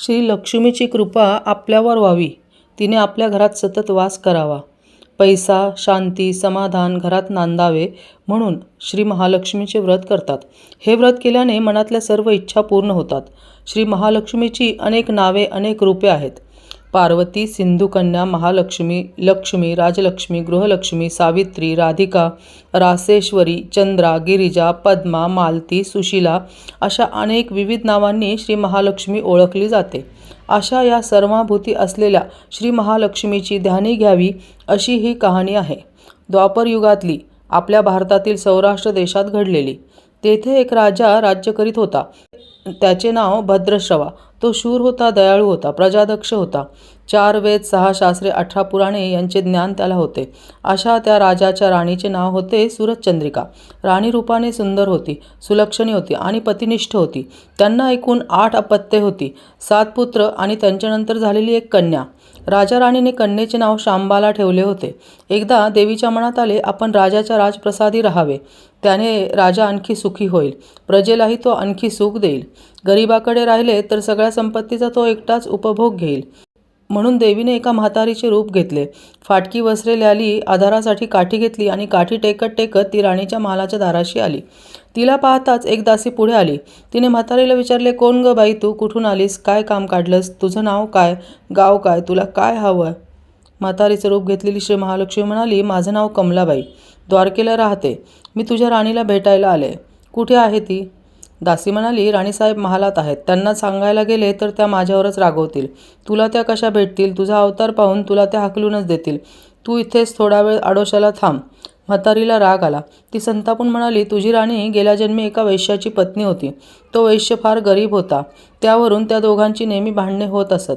श्री लक्ष्मीची कृपा आपल्यावर व्हावी. तिने आपल्या घरात सतत वास करावा. पैसा शांती समाधान घरात नांदावे म्हणून श्री महालक्ष्मीचे व्रत करतात. हे व्रत केल्याने मनातल्या सर्व इच्छा पूर्ण होतात. श्री महालक्ष्मीची अनेक नावे अनेक रूपे आहेत. पार्वती सिंधुकन्या महालक्ष्मी लक्ष्मी राजलक्ष्मी गृहलक्ष्मी सावित्री राधिका रासेश्वरी चंद्रा गिरिजा पद्मा मालती सुशीला अशा अनेक विविध नावांनी श्री महालक्ष्मी ओळखली जाते. अशा या सर्वाभूती असलेल्या श्री महालक्ष्मीची ध्यानी घ्यावी अशी ही कहाणी आहे. द्वापरयुगातली आपल्या भारतातील सौराष्ट्र देशात घडलेली. तेथे एक राजा राज्य करीत होता. त्याचे नाव भद्रश्रवा. तो शूर होता दयाळू होता प्रजादक्ष होता. चार वेद सहा शास्त्रे अठरा पुराणे यांचे ज्ञान त्याला होते. अशा त्या राजाच्या राणीचे नाव होते सूरजचंद्रिका. राणी रूपाने सुंदर होती सुलक्षणी होती आणि पतिनिष्ठ होती. त्यांना एकूण आठ अपत्ये होती सात पुत्र आणि त्यांच्यानंतर झालेली एक कन्या. राजा राणीने कन्येचे नाव शांबाला ठेवले होते. एकदा देवीच्या मनात आले आपण राजाच्या राजप्रसादी राहावे. त्याने राजा आणखी सुखी होईल. प्रजेलाही तो आणखी सुख देईल. गरिबाकडे राहिले तर सगळ्या संपत्तीचा तो एकटाच उपभोग घेईल. म्हणून देवीने एका म्हातारीचे रूप घेतले. फाटकी वसरेली आली आधारासाठी काठी घेतली आणि काठी टेकत टेकत ती राणीच्या महालाच्या दाराशी आली. तिला पाहताच एक दासी पुढे आली. तिने म्हातारीला विचारले कोण ग बाई तू? कुठून आलीस? काय काम काढलंस? तुझं नाव काय? गाव काय? तुला काय हवं? म्हातारीचं रूप घेतलेली श्री महालक्ष्मी म्हणाली माझं नाव कमलाबाई. द्वारकेला राहते. मी तुझ्या राणीला भेटायला आले. कुठे आहे ती? दासी म्हणाली राणीसाहेब महालात आहेत. त्यांना सांगायला गेले तर त्या माझ्यावरच रागवतील. तुला त्या कशा भेटतील? तुझा अवतार पाहून तुला त्या हाकलूनच देतील. तू इथेच थोडा वेळ आडोशाला थांब. म्हातारीला राग आला. ती संतापून म्हणाली तुझी राणी गेल्या जन्मी एका वैश्याची पत्नी होती. तो वैश्य फार गरीब होता. त्यावरून त्या दोघांची नेहमी भांडणे होत असत.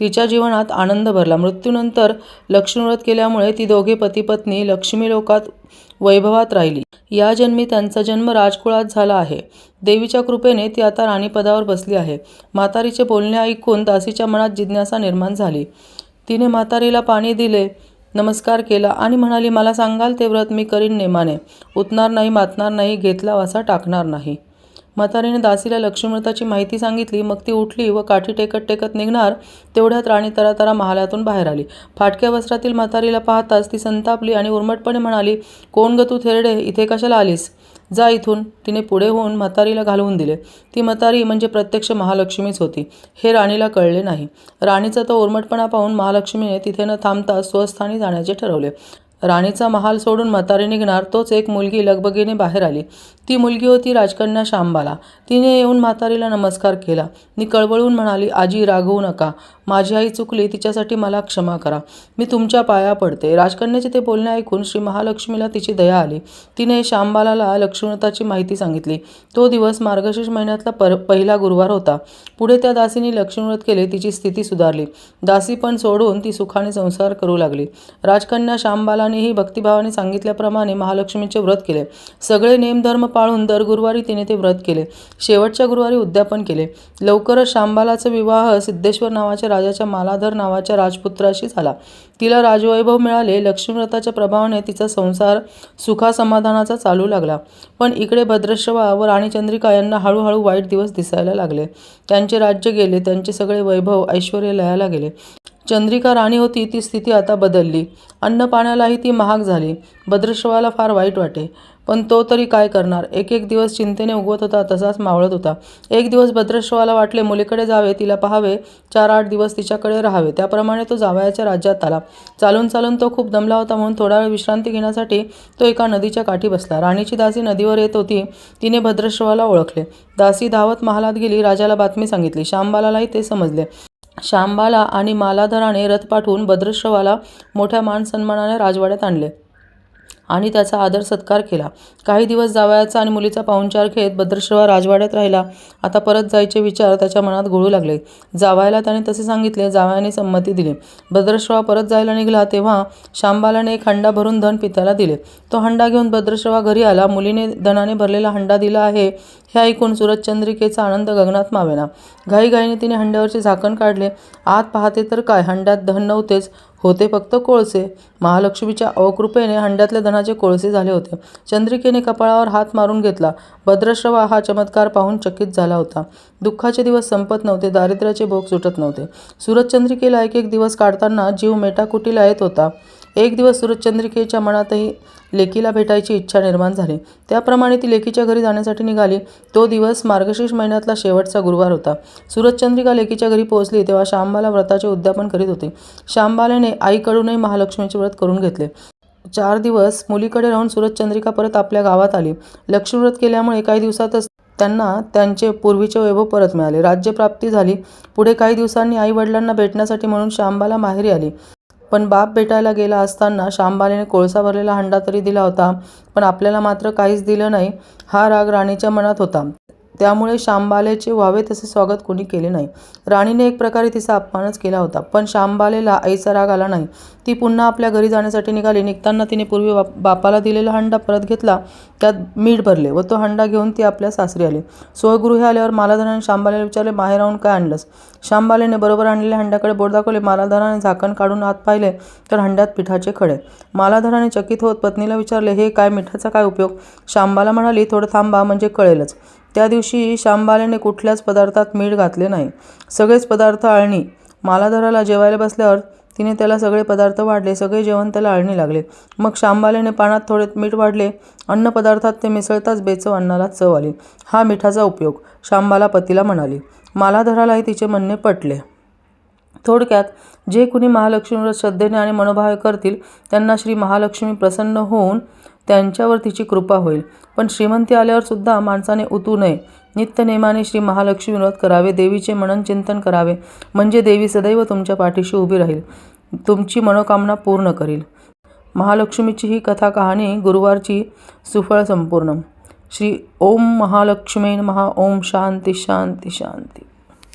तिच्या जीवनात आनंद भरला. मृत्यूनंतर लक्ष्मीव्रत केल्यामुळे ती दोघे पतीपत्नी लक्ष्मीलोकात लक्ष्मी लोकात वैभवात राहिली. या जन्मी त्यांचा जन्म राजकुळात झाला आहे. देवीच्या कृपेने ती आता राणीपदावर बसली आहे. म्हातारीचे बोलणे ऐकून दासीच्या मनात जिज्ञासा निर्माण झाली. तिने म्हातारीला पाणी दिले नमस्कार केला आणि म्हणाली मला सांगाल ते व्रत मी करीन नेमाने. उतणार नाही मातणार नाही घेतला वासा टाकणार नाही. म्हातारीने दासीला लक्ष्मीव्रताची माहिती सांगितली मग ती उठली व काठी टेकत टेकत निघणार तेवढ्यात राणी तरातरा महालातून बाहेर आली. फाटक्या वस्त्रातील म्हातारीला पाहताच ती संतापली आणि उर्मटपणे म्हणाली कोण ग तू थेरडे? इथे कशाला आलीस? जा इथून. तिने पुढे होऊन म्हातारीला घालवून दिले. ती म्हातारी म्हणजे प्रत्यक्ष महालक्ष्मीच होती. हे राणीला कळले नाही. राणीचा तो उर्मटपणा पाहून महालक्ष्मीने तिथे न थांबता स्वस्थानी जाण्याचे ठरवले. राणीचा महाल सोडून म्हातारी निघणार तोच एक मुलगी लगबगीने बाहेर आली. ती मुलगी होती राजकन्या शांबाला तिने येऊन म्हातारीला नमस्कार केला. नी कळवळून म्हणाली आजी रागवू नका. माझी आई चुकली तिच्यासाठी मला क्षमा करा. मी तुमच्या पाया पडते. राजकन्याचे ते बोलणे ऐकून श्री महालक्ष्मीला तिची दया आली. तिने शांबालाला लक्ष्मणताची माहिती सांगितली. तो दिवस मार्गशीर्ष महिन्यातला पर पहिला गुरुवार होता. पुढे त्या दासीने लक्ष्मीव्रत केले तिची स्थिती सुधारली. दासी पण सोडून ती सुखाने संसार करू लागली. राजकन्या शांबालानेही भक्तिभावाने सांगितल्याप्रमाणे महालक्ष्मीचे व्रत केले. सगळे नेमधर्म पाळून दर गुरुवारी तिने ते व्रत केले. शेवटच्या गुरुवारी उद्यापन केले. लवकरच शांबालाचा विवाह सिद्धेश्वर नावाच्या राजाच्या मालाधर नावाच्या राजपुत्राशी झाला. तिला राजवैभव मिळाले लक्ष्मीव्रताच्या प्रभावाने तिचा संसार सुखासमाधानाचा चालू लागला. पण इकडे भद्रश्रवा व राणी चंद्रिका यांना हळूहळू वाईट दिवस दिसायला लागले. त्यांचे राज्य गेले त्यांचे सगळे वैभव ऐश्वर लयाला गेले. चंद्रिका राणी होती ती स्थिती आता बदलली. अन्न पाण्यालाही ती महाग झाली. भद्रश्रवाला फार वाईट वाटे. पण तो तरी काय करणार? एक एक दिवस चिंतेने उगवत होता तसाच मावळत होता. एक दिवस भद्रश्रवाला वाटले मुलीकडे जावे तिला पाहावे चार आठ दिवस तिच्याकडे राहावे. त्याप्रमाणे तो जावयाच्या राज्यात आला. चालून चालून तो खूप दमला होता म्हणून थोडा वेळ विश्रांती घेण्यासाठी तो एका नदीच्या काठी बसला. राणीची दासी नदीवर येत होती तिने भद्रश्रवाला ओळखले. दासी धावत महालात गेली राजाला बातमी सांगितली. श्यामबालालाही ते समजले. श्यामबाला आणि मालाधराने रथ पाठवून भद्रश्रवाला मोठ्या मान सन्मानाने राजवाड्यात आणले. आणि त्याचा आदर सत्कार केला. काही दिवस जावयाचा आणि मुलीचा पाहुणचार घेत भद्रश्रवा राजवाड्यात राहिला. आता परत जायचे विचार त्याच्या मनात घोळू लागले. जावयाला त्याने तसे सांगितले जावयाने संमती दिली. भद्रश्रवा परत जायला निघाला तेव्हा शांबालाने एक हंडा भरून धन पित्याला दिले. तो हंडा घेऊन भद्रश्रवा घरी आला. मुलीने धनाने भरलेला हंडा दिला आहे हे ऐकून सुरतचंद्रिकेचा आनंद गगनात मावेना. घाईघाईने तिने हंड्यावरचे झाकण काढले. आत पाहते तर काय? हंड्यात धन नव्हतेच. होते फक्त कोळसे. महालक्ष्मीच्या अवकृपेने हंड्यातल्या धनाचे कोळसे झाले होते. चंद्रिकेने कपाळावर हात मारून घेतला. भद्रश्रवा हा चमत्कार पाहून चकित झाला होता. दुःखाचे दिवस संपत नव्हते दारिद्र्याचे भोग सुटत नव्हते. सुरतचंद्रिकेला एक एक दिवस काढताना जीव मेटाकुटीला येत होता. एक दिवस सूरजचंद्रिकेच्या मनातही लेकीला भेटायची इच्छा निर्माण झाली. त्याप्रमाणे ती लेकीच्या घरी जाण्यासाठी निघाली. तो दिवस मार्गशीर्ष महिन्यातला शेवटचा गुरुवार होता. सुरतचंद्रिका लेकीच्या घरी पोहोचली तेव्हा श्यामबाला व्रताचे उद्यापन करीत होते. श्यामबालेने आईकडूनही महालक्ष्मीचे व्रत करून घेतले. चार दिवस मुलीकडे राहून सूरजचंद्रिका परत आपल्या गावात आली. लक्ष्मीव्रत केल्यामुळे काही दिवसातच त्यांना त्यांचे पूर्वीचे वैभव परत मिळाले. राज्यप्राप्ती झाली. पुढे काही दिवसांनी आई वडिलांना भेटण्यासाठी म्हणून श्यामबाला माहेरी आली. पण बाप भेटायला गेला असताना श्यामबालेने कोळसा भरलेला हंडा तरी दिला होता पण आपल्याला मात्र काहीच दिलं नाही हा राग राणीच्या मनात होता. त्यामुळे शांबालेचे व्हावे तसे स्वागत कोणी केले नाही. राणीने एक प्रकारे तिचा अपमानच केला होता पण शांबालेला आईचा राग आला नाही. ती पुन्हा आपल्या घरी जाण्यासाठी निघाली. निघताना तिने पूर्वी बाप बापाला दिलेला हंडा परत घेतला. त्यात मीठ भरले व तो हंडा घेऊन ती आपल्या सासरी आली. सोयगृहे आल्यावर मालाधराने शांबालेला विचारले माहेर राहून काय आणलंस? शांबालेने बरोबर आणलेल्या हंड्याकडे बोट दाखवले. मालाधराने झाकण काढून आत पाहिले तर हंड्यात पिठाचे खडे. मालाधराने चकित होत पत्नीला विचारले हे काय मिठाचा काय उपयोग? शांबाला म्हणाली थोडं थांबा म्हणजे कळेलच. त्या दिवशी शांबाल्याने कुठल्याच पदार्थात मीठ घातले नाही. सगळेच पदार्थ आळणी. मालाधराला जेवायला बसल्यावर तिने त्याला सगळे पदार्थ वाढले सगळे जेवण त्याला आळणी लागले. मग शांबालेने पानात थोडे मीठ वाढले. अन्न पदार्थात ते मिसळताच बेचव अन्नाला चव आली. हा मिठाचा उपयोग शांबाला पतीला म्हणाली. मालाधरालाही तिचे म्हणणे पटले. थोडक्यात जे कुणी महालक्ष्मीवर श्रद्धेने आणि मनोभावे करतील त्यांना श्री महालक्ष्मी प्रसन्न होऊन त्यांच्यावर तिची कृपा होईल. पण श्रीमंती आल्यावर सुद्धा माणसाने उतू नये. नित्यनेमाने श्री महालक्ष्मी व्रत करावे देवीचे मनन चिंतन करावे म्हणजे देवी सदैव तुमच्या पाठीशी उभी राहील. तुमची मनोकामना पूर्ण करील. महालक्ष्मीची ही कथा कहाणी गुरुवारची सुफळ संपूर्ण. श्री ओम महालक्ष्मी महा ओम शांती शांती शांती.